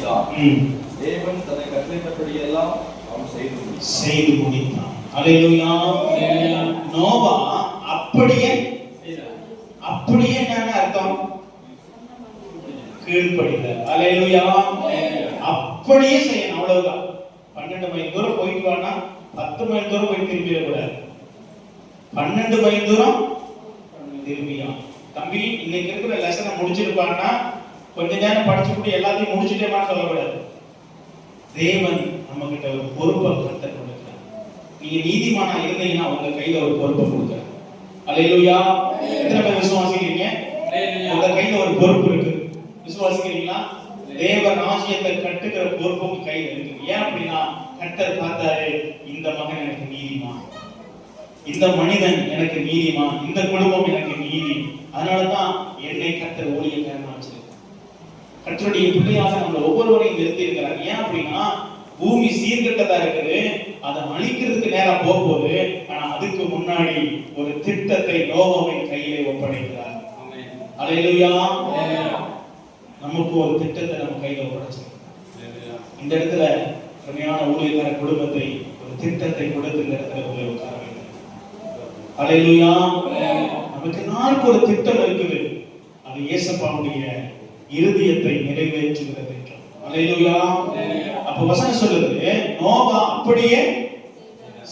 செய்தான் ம். தேவன் தன்னை கட்டளையிட்டபடி எல்லாம் அவன் செய்து. செய்து முடித்தான். அல்லேலூயா நோவா அப்படியே அப்படியே என்னன்னு அர்த்தம்? கீழ்ப்படிதல் அல்லேலூயா அப்படியே செய்யணும். அவ்வளவுதான். பன்னெண்டு மைல் தூரம் போயிட்டு வானா பத்து மைல் தூரம் போய் திரும்பிடக்கூடாது. பன்னெண்டு மைல் தூரம் திரும்பியான் தம்பி இன்னைக்கு இருக்கிற லெசனை முடிச்சிருப்பான்னா கொஞ்ச நேரம் படிச்சுட்டு எல்லாத்தையும் முடிச்சுட்டேமான்னு சொல்லக்கூடாது. தேவன் நம்ம கிட்ட ஒரு பொறுப்பை கருத்தை கொடுக்கிறார். நீங்க நீதிமானா இருந்தீங்கன்னா உங்க கையில ஒரு பொறுப்பை கொடுக்குறார். அல்லேலூயா. எத்தனை பேர் விசுவாசிக்கிறீங்க? உங்க கையில ஒரு பொறுப்பு இருக்கு. விசுவாசிக்கிறீங்களா? தேவ ராஜ்யத்தை கட்டுகிற பொறுப்பு உங்க கையில இருக்கு. ஏன் அப்படின்னா கட்டர் பார்த்தாரு இந்த மகன் எனக்கு நீதிமான். இந்த மனிதன் எனக்கு நீதிமான். இந்த குடும்பம் எனக்கு நீதி. அதனாலதான் என்னை கத்தர் ஊழியக்காரனா கற்றுடைய பிள்ளையாக நம்ம ஒவ்வொருவரையும் நிறுத்தி இருக்கிறார் ஏன் அப்படின்னா பூமி சீர்கட்டதா இருக்குது அதை அழிக்கிறதுக்கு நேரம் போகும்போது ஆனா அதுக்கு முன்னாடி ஒரு திட்டத்தை நோவாவின் கையிலே ஒப்படைக்கிறார். அலையிலுயா நமக்கு ஒரு திட்டத்தை நம்ம கையில ஒப்படைச்சிருக்கிறார். இந்த இடத்துல அருமையான ஊழியக்கார குடும்பத்தை ஒரு திட்டத்தை கொடுத்து இந்த இடத்துல உங்களை உட்கார அலையிலுயா நமக்கு நாளுக்கு ஒரு திட்டம் இருக்குது. அது இயேசப்பாவுடைய இருதயத்தை நிறைவேற்றுகிறது அப்ப வசனம் சொல்லுது நோவா அப்படியே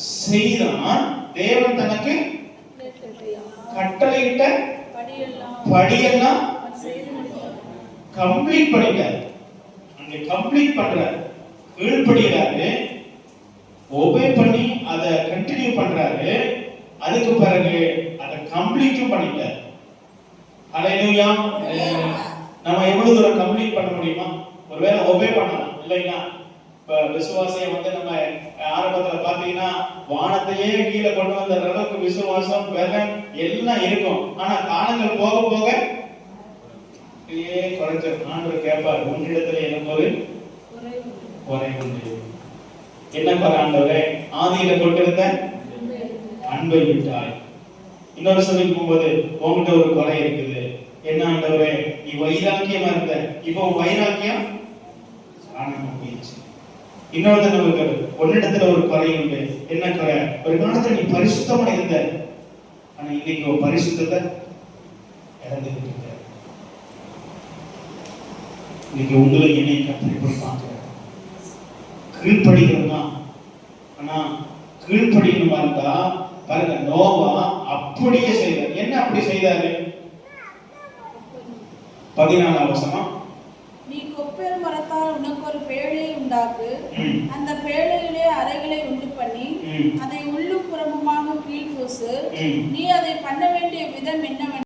செய்தான் தேவன் தனக்கு கட்டளையிட்ட படியெல்லாம் கம்ப்ளீட் பண்ணிட்டார். அந்த கம்ப்ளீட் பண்றாரு. கீழ்படுகிறாரு ஒபே பண்ணி அதை கண்டினியூ பண்றாரு. அதுக்கு பிறகு அதை கம்ப்ளீட்டும் பண்ணிட்டார். அலையிலுயா. நம்ம எவ்வளவு தூரம் கம்ப்ளீட் பண்ண முடியுமா ஒருவேளை ஒபே பண்ணலாம். இல்லைங்களா இப்ப விசுவாசியை வந்து நம்ம ஆரம்பத்துல பாத்தீங்கன்னா வானத்தையே கீழே கொண்டு வந்த அளவுக்கு விசுவாசம் வெகன் எல்லாம் இருக்கும். ஆனா காலங்கள் போக போக அப்படியே குறைஞ்ச ஆண்டு கேட்பார் உன்னிடத்துல எனக்கு ஒரு குறை உண்டு என்ன பாரு ஆண்டவரே ஆதியில கொண்டிருந்த அன்பை விட்டாய். இன்னொரு சொல்லி போகும்போது உங்ககிட்ட ஒரு குறை இருக்குது. என்ன ஆண்டவரே? நீ வைராக்கியமா இருந்த இப்போ வைராக்கியம் காணாம போயிடுச்சு இன்னொருத்தர் ஒரு ஒன்னிடத்துல ஒரு குறை உண்டு. என்ன குறை? ஒரு காலத்துல நீ பரிசுத்தமா இருந்த. ஆனா இன்னைக்கு ஒரு பரிசுத்தத்தை இழந்துகிட்டு இருக்க. இன்னைக்கு உங்களை என்னை கத்தரி போய் பார்க்கிறேன் கீழ்ப்படிகிறோம் ஆனா கீழ்ப்படிக்கணுமா இருந்தா பாருங்க நோவா அப்படியே செய்தார் என்ன அப்படி செய்தாரு? பதினாலாம் வசனம். நீ கொப்பேறு மரத்தால் உனக்கு ஒரு பேழையை உண்டாக்கு. அந்த பேழையிலே அறைகளை உண்டு பண்ணி அதை உள்ளும் புறமுமாக கீழ் பூசு. ம். நீ அதை பண்ண வேண்டிய விதம் என்னவென்றால்